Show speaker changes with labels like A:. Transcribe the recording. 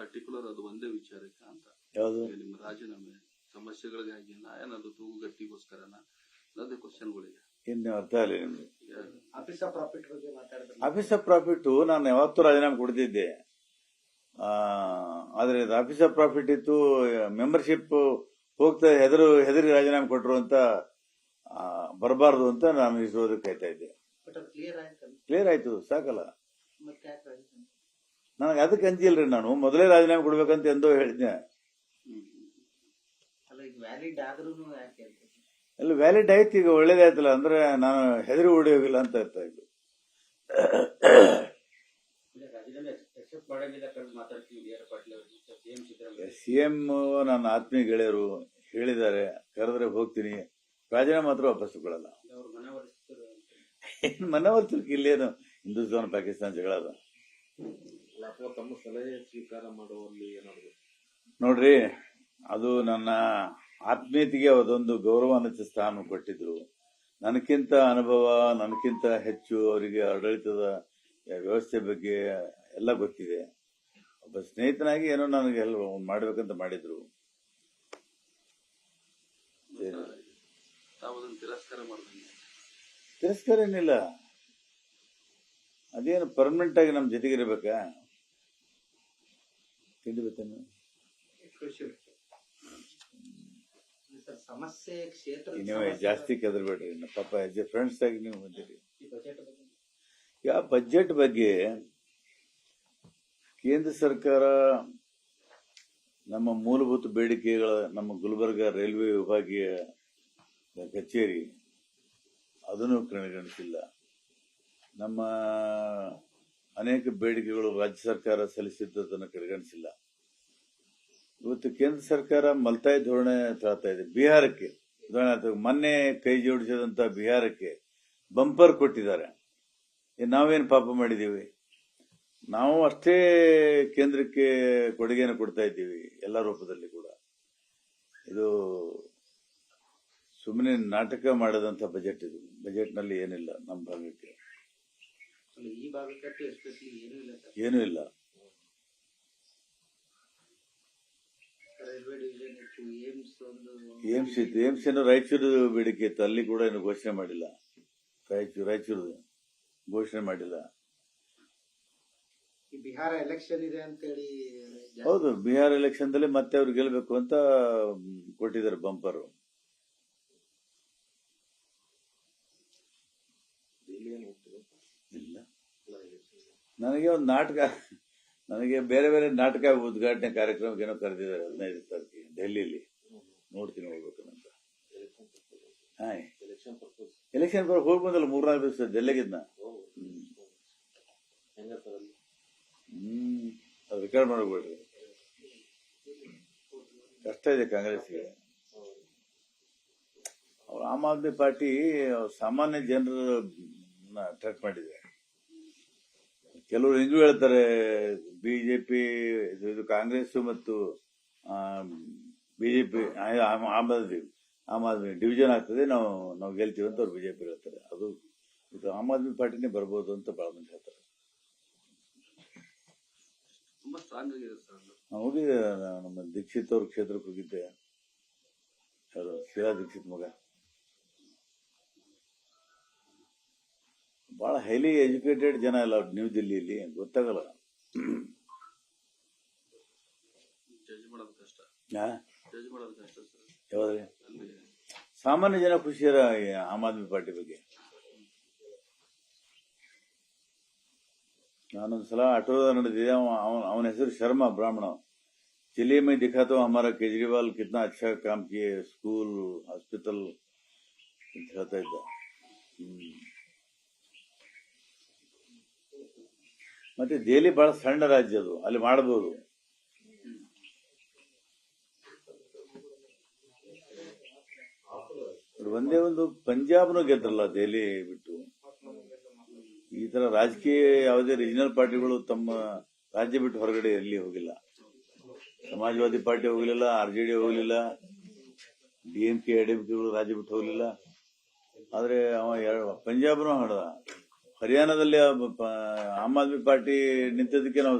A: Particular ಅದು ಒಂದೇ ವಿಚಾರಕ್ಕೆ ಅಂತ.
B: ಯಾವುದು?
A: ನಿಮ್ಮ ರಾಜೀನಾಮೆ ಸಮಸ್ಯೆಗಳಿಗಾಗಿ ನಾ ಏನಾದ್ರು ತೂಗುಗಟ್ಟಿಗೋಸ್ಕರನ ಅದೇ ಕ್ವಶನ್ಗಳಿಗೆ
B: ಇನ್ನು ಅರ್ಥ ಆಗಲಿ ನಿಮ್ಗೆ.
C: ಆಫೀಸ್ ಆಫ್ ಪ್ರಾಫಿಟ್
B: ನಾನು ಯಾವತ್ತೂ ರಾಜೀನಾಮೆ ಕೊಡ್ತಿದ್ದೆ. ಆ, ಆದ್ರೆ ಇದು ಆಫೀಸ್ ಆಫ್ ಪ್ರಾಫಿಟ್ ಇತ್ತು ಮೆಂಬರ್ಶಿಪ್ ಹೋಗ್ತಾ ಹೆದರು ಹೆದರಿ ರಾಜೀನಾಮೆ ಕೊಟ್ಟರು ಅಂತ ಬರಬಾರದು ಅಂತ ನಾನು ಇಸೋದಕ್ಕೆ ಕಾಯ್ತಾ ಇದ್ದೆ.
C: ಬಟ್ ಕ್ಲಿಯರ್
B: ಆಯ್ತು ಸಾಕಲ್ಲ? ನನಗೆ ಅದಕ್ಕೆ ಅಂಜಿಲ್ರಿ ನಾನು. ಮೊದಲೇ ರಾಜೀನಾಮೆ ಕೊಡ್ಬೇಕಂತ ಎಂದೋ ಹೇಳಿದ್ದೆ.
C: ಅಲ್ಲಿ ವ್ಯಾಲಿಡ್
B: ಆಯ್ತು ಈಗ ಒಳ್ಳೇದಾಯ್ತಲ್ಲ ಅಂದ್ರೆ ನಾನು ಹೆದರಿ ಓಡಿ ಹೋಗಿಲ್ಲ ಅಂತ ಅರ್ಥ ಆಯ್ತು
D: ಸಿ
B: ಎಂ ನನ್ನ ಆತ್ಮೀಯ ಗೆಳೆಯರು ಹೇಳಿದ್ದಾರೆ ಕರೆದ್ರೆ ಹೋಗ್ತೀನಿ. ರಾಜೀನಾಮೆ ಮಾತ್ರ ವಾಪಸ್
D: ಕೊಡಲ್ಲ. ಮನವರ್ತಿ
B: ಏನ್ ಇಲ್ಲೇನು ಹಿಂದೂಸ್ತಾನ ಪಾಕಿಸ್ತಾನ ಜಗಳ ಅದ
A: ತಮ್ಮ ಸಲಹೆ ಸ್ವೀಕಾರ ಮಾಡುವಲ್ಲಿ ಏನಾದ್ರು
B: ನೋಡ್ರಿ ಅದು ನನ್ನ ಆತ್ಮೀಯತೆಗೆ ಅದೊಂದು ಗೌರವಾನ್ವಿತ ಸ್ಥಾನ ಕೊಟ್ಟಿದ್ರು. ನನಗಿಂತ ಅನುಭವ ನನಗಿಂತ ಹೆಚ್ಚು ಅವರಿಗೆ ಆಡಳಿತದ ವ್ಯವಸ್ಥೆ ಬಗ್ಗೆ ಎಲ್ಲ ಗೊತ್ತಿದೆ. ಒಬ್ಬ ಸ್ನೇಹಿತನಾಗಿ ಏನೋ ನನಗೆ ಎಲ್ಲ ಮಾಡ್ಬೇಕಂತ ಮಾಡಿದ್ರು.
A: ತಿರಸ್ಕಾರ
B: ಏನಿಲ್ಲ. ಅದೇನು ಪರ್ಮನೆಂಟ್ ಆಗಿ ನಮ್ಮ ಜೊತೆಗಿರ್ಬೇಕಾ? ತಿಂಡಿ ಬತ್ತೇನು
C: ಸಮಸ್ಯೆ ಕ್ಷೇತ್ರ
B: ನೀವು ಜಾಸ್ತಿ ಕೆದರ್ಬೇಡ್ರಿ. ಇನ್ನು ಎ ಫ್ರೆಂಡ್ಸ್ ಆಗಿ ನೀವು ಬಂದಿರಿ. ಈಗ ಬಜೆಟ್ ಬಗ್ಗೆ. ಕೇಂದ್ರ ಸರ್ಕಾರ ನಮ್ಮ ಮೂಲಭೂತ ಬೇಡಿಕೆಗಳ ನಮ್ಮ ಗುಲ್ಬರ್ಗ ರೈಲ್ವೆ ವಿಭಾಗೀಯ ಕಚೇರಿ ಅದನ್ನು ಕಣಗಣಿಸಿಲ್ಲ ನಮ್ಮ ಅನೇಕ ಬೇಡಿಕೆಗಳು ರಾಜ್ಯ ಸರ್ಕಾರ ಸಲ್ಲಿಸಿದ್ದನ್ನು ಕಡೆಗಣಿಸಿಲ್ಲ ಇವತ್ತು ಕೇಂದ್ರ ಸರ್ಕಾರ ಮಲ್ತಾಯಿ ಧೋರಣೆ ತಳ್ತಾ ಇದೆ. ಬಿಹಾರಕ್ಕೆ ಉದಾಹರಣೆ ಮೊನ್ನೆ ಕೈ ಜೋಡಿಸಿದಂತ ಬಿಹಾರಕ್ಕೆ ಬಂಪರ್ ಕೊಟ್ಟಿದ್ದಾರೆ. ನಾವೇನು ಪಾಪ ಮಾಡಿದ್ದೀವಿ? ನಾವು ಅಷ್ಟೇ ಕೇಂದ್ರಕ್ಕೆ ಕೊಡುಗೆಯನ್ನು ಕೊಡ್ತಾ ಇದ್ದೀವಿ, ಎಲ್ಲ ರೂಪದಲ್ಲಿ ಕೂಡ. ಇದು ಸುಮ್ಮನೆ ನಾಟಕ ಮಾಡದಂತ ಬಜೆಟ್ ಇದು. ಬಜೆಟ್ನಲ್ಲಿ ಏನಿಲ್ಲ, ನಮ್ಮ ಭಾಗಕ್ಕೆ
C: ಅಲ್ಲ, ಈ ಭಾಗಕ್ಕಂತೂ ಎಸ್ಪೆಷಲಿ ಏನೂ ಇಲ್ಲ ಏಮ್ಸ್
B: ಇತ್ತು. ಏಮ್ಸ್ ಏನೋ ರಾಯಚೂರು ಬೇಡಿಕೆ ಇತ್ತು. ಅಲ್ಲಿ ಕೂಡ ಏನು ಘೋಷಣೆ ಮಾಡಿಲ್ಲ. ರಾಯಚೂರು ರಾಯಚೂರು ಘೋಷಣೆ ಮಾಡಿಲ್ಲ.
C: ಬಿಹಾರ ಎಲೆಕ್ಷನ್ ಇದೆ ಅಂತೇಳಿ
B: ಹೌದು ಬಿಹಾರ ಎಲೆಕ್ಷನ್ ದಲ್ಲಿ ಮತ್ತೆ ಅವ್ರು ಗೆಲ್ಬೇಕು ಅಂತ ಕೊಟ್ಟಿದ್ದಾರೆ ಬಂಪರ್ ಇಲ್ಲ ನನಗೆ ಒಂದು ನಾಟಕ ನನಗೆ ಬೇರೆ ಬೇರೆ ನಾಟಕ ಉದ್ಘಾಟನೆ ಕಾರ್ಯಕ್ರಮಕ್ಕೆ ಏನೋ ಕರೆದಿದ್ದಾರೆ ಹದಿನೈದು ತಾರೀಕಿಗೆ ಡೆಲ್ಲಿಲಿ ನೋಡ್ತೀನಿ ಹೋಗ್ಬೇಕು ಅಂತ.
A: ಎಲೆಕ್ಷನ್
B: ಬರೋ ಹೋಗಿ ಬಂದಲ್ಲ ಮೂರ್ನಾಲ್ಕು ದಿವಸ ಡೆಲ್ಲಿಗಿದ್ನ ಹ್ಮ್. ಅದು ರೆಕಾರ್ಡ್ ಮಾಡಬೇಡ್ರಿ ಕಷ್ಟ ಇದೆ ಕಾಂಗ್ರೆಸ್ಗೆ ಅವ್ರು ಆಮ್ ಆದ್ಮಿ ಪಾರ್ಟಿ ಸಾಮಾನ್ಯ ಜನರನ್ನ ಅಟ್ರಾಕ್ಟ್ ಮಾಡಿದೆ ಕೆಲವರು ಇದು ಹೇಳ್ತಾರೆ ಬಿಜೆಪಿ ಇದು ಕಾಂಗ್ರೆಸ್ ಮತ್ತು ಬಿಜೆಪಿ ಆಮ್ ಆದ್ಮಿ ಆಮ್ ಆದ್ಮಿ ಡಿವಿಷನ್ ಆಗ್ತದೆ ನಾವು ನಾವು ಗೆಲ್ತೀವಿ ಅಂತ ಅವ್ರು ಬಿಜೆಪಿ ಹೇಳ್ತಾರೆ. ಅದು ಇದು ಆಮ್ ಆದ್ಮಿ ಪಾರ್ಟಿನೇ ಬರ್ಬೋದು ಅಂತ ಬಹಳ ಮಂದಿ ಹೇಳ್ತಾರೆ ಹೋಗಿದ್ದೆ ನಮ್ಮ ದೀಕ್ಷಿತ್ ಅವ್ರ ಕ್ಷೇತ್ರಕ್ಕೆ ಹೋಗಿದ್ದೆ. ಶಿರಾ ದೀಕ್ಷಿತ್ ಮಗ. ಬಹಳ ಹೈಲಿ ಎಜುಕೇಟೆಡ್ ಜನ ಎಲ್ಲ ನ್ಯೂ ದಿಲ್ಲಿಯಲ್ಲಿ ಗೊತ್ತಾಗಲ್ಲ
A: ಜಡ್ಜ್ ಮಾಡೋದು ಕಷ್ಟ
B: ಹಾ?
A: ಜಡ್ಜ್ ಮಾಡೋದು ಕಷ್ಟ ಸರ್
B: ಯಾವ್ದ್ರಿ
A: ಅಲ್ಲಿ
B: ಸಾಮಾನ್ಯ ಜನ ಖುಷಿಯರ ಈ ಆಮ್ ಆದ್ಮಿ ಪಾರ್ಟಿ ಬಗ್ಗೆ ನಾನೊಂದ್ಸಲ ಆಟೋದ ನಡೆದಿದೆ ಅವ ಅವನ ಹೆಸರು ಶರ್ಮಾ ಬ್ರಾಹ್ಮಣ चलिए मैं दिखाता हूँ हमारा केजरीवाल कितना अच्छा काम किए स्कूल हॉस्पिटल दिखाता ಇದ್ದ ಮತ್ತೆ ದೆಹಲಿ ಬಹಳ ಸಣ್ಣ ರಾಜ್ಯ ಅದು, ಅಲ್ಲಿ ಮಾಡಬಹುದು ಒಂದೇ ಒಂದು ಪಂಜಾಬ್ನು ಗೆದ್ರಲ್ಲ ದೆಹಲಿ ಬಿಟ್ಟು. ಈ ತರ ರಾಜಕೀಯ ಯಾವುದೇ ರೀಜನಲ್ ಪಾರ್ಟಿಗಳು ತಮ್ಮ ರಾಜ್ಯ ಬಿಟ್ಟು ಹೊರಗಡೆ ಎಲ್ಲಿ ಹೋಗಿಲ್ಲ. ಸಮಾಜವಾದಿ ಪಾರ್ಟಿ ಹೋಗಲಿಲ್ಲ, ಆರ್ ಜೆ ಡಿ ಹೋಗಲಿಲ್ಲ ಡಿಎಂಕೆ ಎಡಿಎಂಕೆಗಳು ರಾಜ್ಯ ಬಿಟ್ಟು ಹೋಗಲಿಲ್ಲ. ಆದ್ರೆ ಅವ ಪಂಜಾಬ್ನೂ ಹಡ್ದ ಹರಿಯಾಣದಲ್ಲಿ ಆಮ್ ಆದ್ಮಿ ಪಾರ್ಟಿ ನಿಂತಿದ್ದಕ್ಕೆ ನಾವು